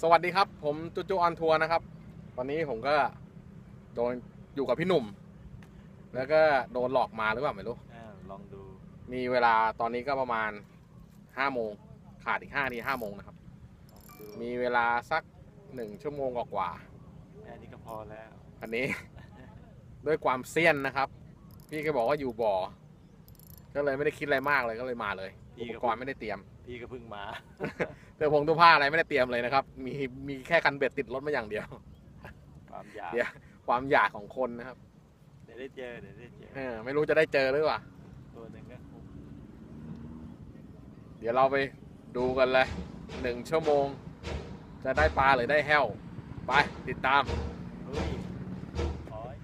สวัสดีครับ ผมจุจุออนทัวร์นะครับ วันนี้ผมก็โดนอยู่กับพี่หนุ่ม แล้วก็โดนหลอกมาหรือเปล่าไม่รู้ อ่าลองดู มีเวลาตอนนี้ก็ประมาณห้าโมงขาดอีกห้านาทีห้าโมงนะครับ ลองดูมีเวลาสักหนึ่งชั่วโมงกว่าแค่นี้ก็พอแล้ว ๆอันนี้ ด้วยความเซียนนะครับ พี่ก็บอกว่าอยู่บ่อ ก็เลยไม่ได้คิดอะไรมากเลยก็เลยมาเลยอุปกรณ์ไม่ได้เตรียม พี่ก็เพิ่งมาเสื้อผงตัวผ้าอะไรไม่ได้เตรียมเลยนะครับ มีมีแค่คันเบ็ดติดรถมาอย่างเดียว ความอยากเดี๋ยวความอยากของคนนะครับเดี๋ยวได้เจอเดี๋ยวได้เจอเออไม่รู้จะได้เจอหรือเปล่า ตัวหนึ่งก็คงเดี๋ยวเราไปดูกันเลยหนึ่งชั่วโมง จะได้ปลาหรือได้แห้ว ไปติดตาม เฮ้ยโอ้ย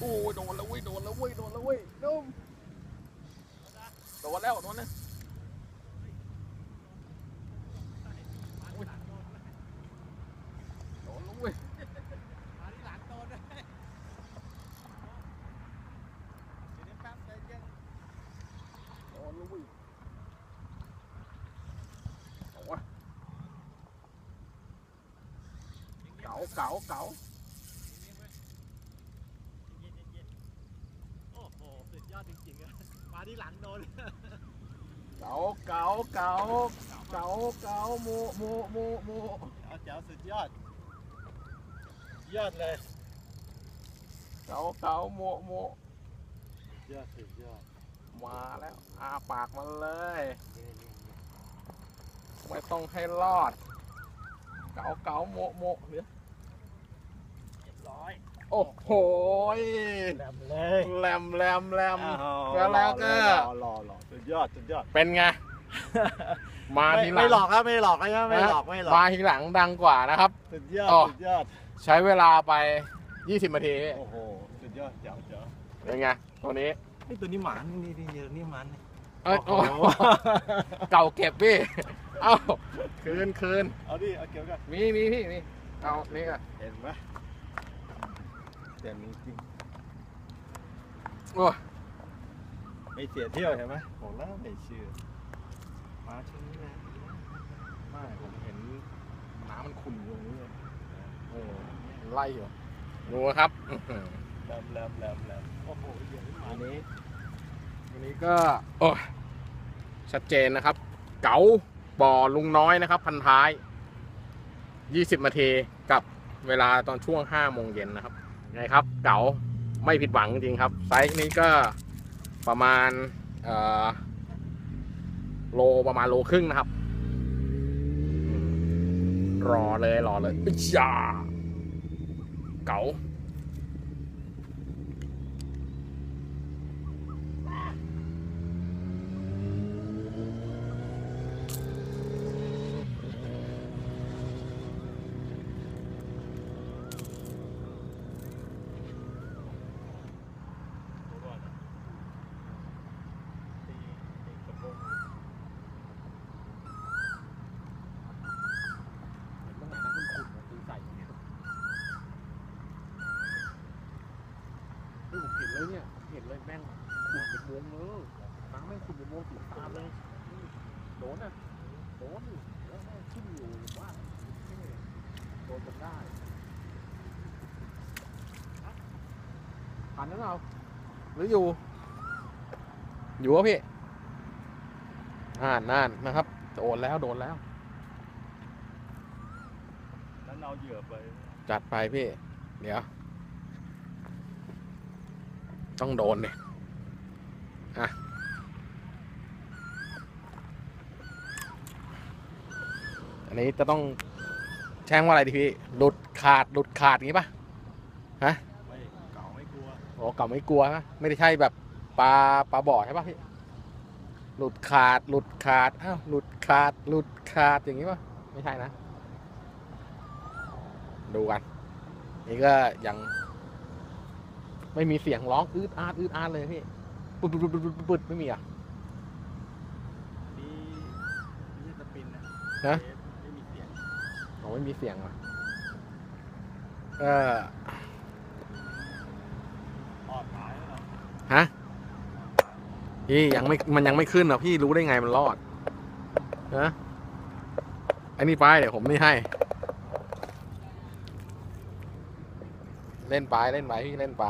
โอ้ยโดนแล้วเว้ยโดนแล้วเว้ยโดนแล้วเว้ยโดนโดนแล้วโดนนะโดนแล้วเว้ยมาที่หลังโดนเลยเดี๋ยวแป๊บใจเย็นโดนแล้วเว้ยเอาวะเก๋าเก๋าเก๋า เย็นเย็นโอ้โหสุดย อดจริงๆอะมาที่หลังโดนเก๋าเก๋าเก๋าเก๋าเก๋าโมโมโมโมเอาเจ้าสุดยอด ยอดเลยเก๋าเก๋าโมโมยอดสุดยอดมาแล้วอาปากมันเลยนี่นี่นี่ไม่ต้องให้รอด เก๋าเก๋าโมโมเดี๋ยวเรียบร้อย โอ้โหยแหลมเลยแหลมแหลมแหลมอ้าวแล้วแล้วก็รอรอรอสุดยอดสุดยอดเป็นไง มาไม่ทีหลังไม่หลอกครับไม่หลอกนะครับไม่หลอกไม่หลอกมาทีหลังดังกว่านะครับสุดยอดอ๋อสุดยอดใช้เวลาไป 20นาทีโอ้โหสุดยอดเจ๋วเจ๋วเป็นไงตัวนี้นี่ตัวนี้หมานี่นี่นี่นี่นี่มันนี่เอ้ยโอ้โอ้โหเก่าเก็บพี่เอ้าคืนคืนเอาดิเอาเกี่ยวกันมีมีพี่มีเอานี่ก็เห็นไหม แต่มีจริงโอ้ยไม่เสียเที่ยวเห็นไหมบอกแล้วไม่เชื่อมาช่วงนี้นะไม่ผมเห็นน้ำมันขุ่นอยู่ตรงนี้เลยเออมันไล่อยู่ดูครับอื้อหือแหลมแหลมแหลมแหลมโอ้โหเยอะมาวันนี้วันนี้ก็โอ้ยชัดเจนนะครับ เก๋าบ่อลุงน้อยนะครับ พันท้าย 20นาทีกับเวลาตอนช่วง5โมงเย็นนะครับ ไงครับเก๋าไม่ผิดหวังจริงครับ ไซส์นี้ก็ประมาณโลประมาณโลครึ่งนะครับ รอเลยรอเลยอิจาเก๋า ตัวก่อนนะตีตีกระโปรง ตรงไหนนะคุณคุณตีใส่เนี่ย เฮ้ยผมเห็นเลยเนี่ยผมเห็นเลยแม่งขุ่นเป็นวงเลยน้ำแม่งขุ่นเป็นวงสีตามเลยนี่โดนอะโดนอยู่แล้วแม่งขึ้นอยู่ผมว่าโดนจนได้ทันหรือเปล่าหรืออยู่ อยู่วะพี่น่านน่านนะครับโดนแล้วโดนแล้ว แล้วเอาเหยื่อไป จัดไปพี่ เดี๋ยว ต้องโดนเนี่ยอะอันนี้จะต้องแช่งว่าอะไรดีพี่ หลุดขาดหลุดขาดอย่างงี้ปะไม่เก่าไม่กลัวโอ้เก่าไม่กลัวนะไม่ได้ใช่แบบปลาปลาบ่อใช่ปะพี่ หลุดขาดหลุดขาดอ้าวหลุดขาดหลุดขาดอย่างงี้ปะไม่ใช่นะ ดูกัน นี่ก็ยัง ไม่มีเสียงร้องอืดอาดอืดอาดเลยพี่ปุดปุดปุดปุดปุดไม่มีอะ นี่ไม่ใช่สปินนะฮะ ไม่มีเสียงอ๋ไม่มีเสียงอะเออออกสหรฮะพี่ยังไม่มันยังไม่ขึ้นหรอพี่รู้ได้ไงมันรอดนะไอ้นนี้ไปเดี๋ยวผมไม่ให้ เล่นไปเล่นไปพี่เล่นไป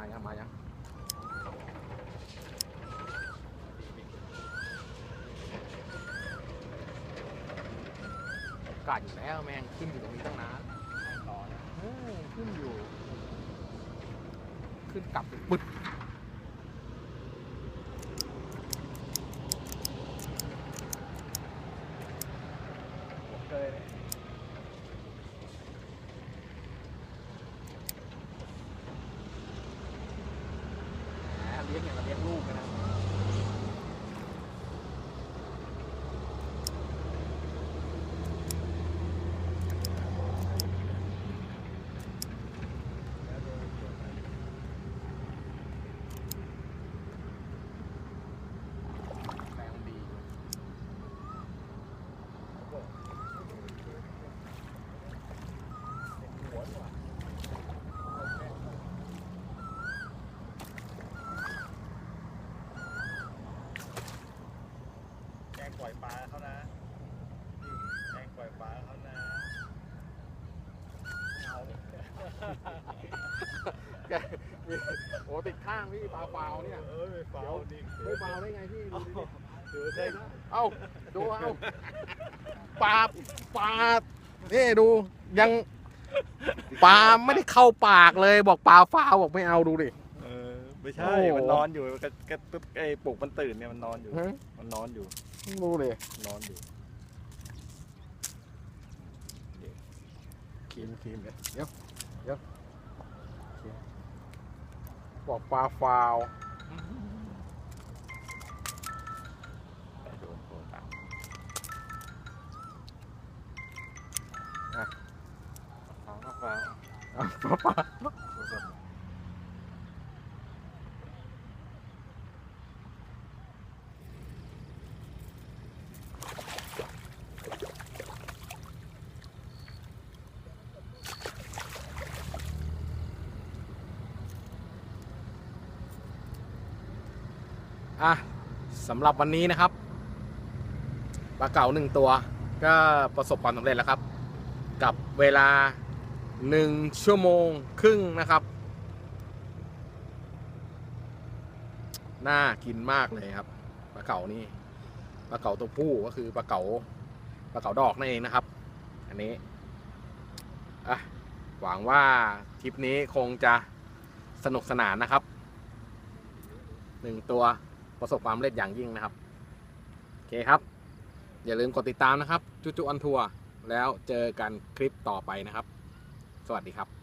มายังมายังกาดอยู่แล้วแม่งขึ้นอยู่ตรงนี้ตั้งนานต่อนะเออขึ้นอยู่ ขึ้นกลับปึ๊ด หัวเกยเลย แหมเลี้ยงอย่างกับเลี้ยงลูกเลยนะ แล้วโดนหัวเกย แรงดี หัวว่ะแกล้งปล่อยปลาเขานะนี่แกล้งปล่อยปลาเขานะเอา แกมีโอ้ ติดข้างพี่เปล่าเปล่าๆเนี่ย เออไม่เปล่าดิไม่เปล่าได้ไงพี่ดูดิเดี๋ยวใช่นะเอ้าดูเอ้าปลาปลานี่ดูยังปลาไม่ได้เข้าปากเลยบอกปลาฟาวบอกไม่เอาดูดิ เออไม่ใช่ โอ้โห มันนอนอยู่กระกระตุ๊ดไอ้ปลุกมันตื่นเนี่ยมันนอนอยู่ ฮะมันนอนอยู่ ดูดินอนอยู่ครีมครีมเดี๋ยวเดี๋ยวเดี๋ยวโอเค บอกปลาฟาวโดนโทรตามฟังก็ฟังเอาปลาฟาว โทรศัพท์ อะสำหรับวันนี้นะครับปลาเก๋าหนึ่งตัว ก็ประสบความสำเร็จแล้วครับ กับเวลาหนึ่งชั่วโมงครึ่งนะครับน่ากินมากเลยครับปลาเก๋านี่ปลาเก๋าตัวผู้ก็คือปลาเก๋าปลาเก๋าดอกนั่นเองนะครับ อันนี้อะหวังว่าทริปนี้คงจะสนุกสนานนะครับหนึ่งตัว ประสบความสำเร็จอย่างยิ่งนะครับ โอเคครับ อย่าลืมกดติดตามนะครับ จุจุอันทัวร์แล้วเจอกันคลิปต่อไปนะครับ สวัสดีครับ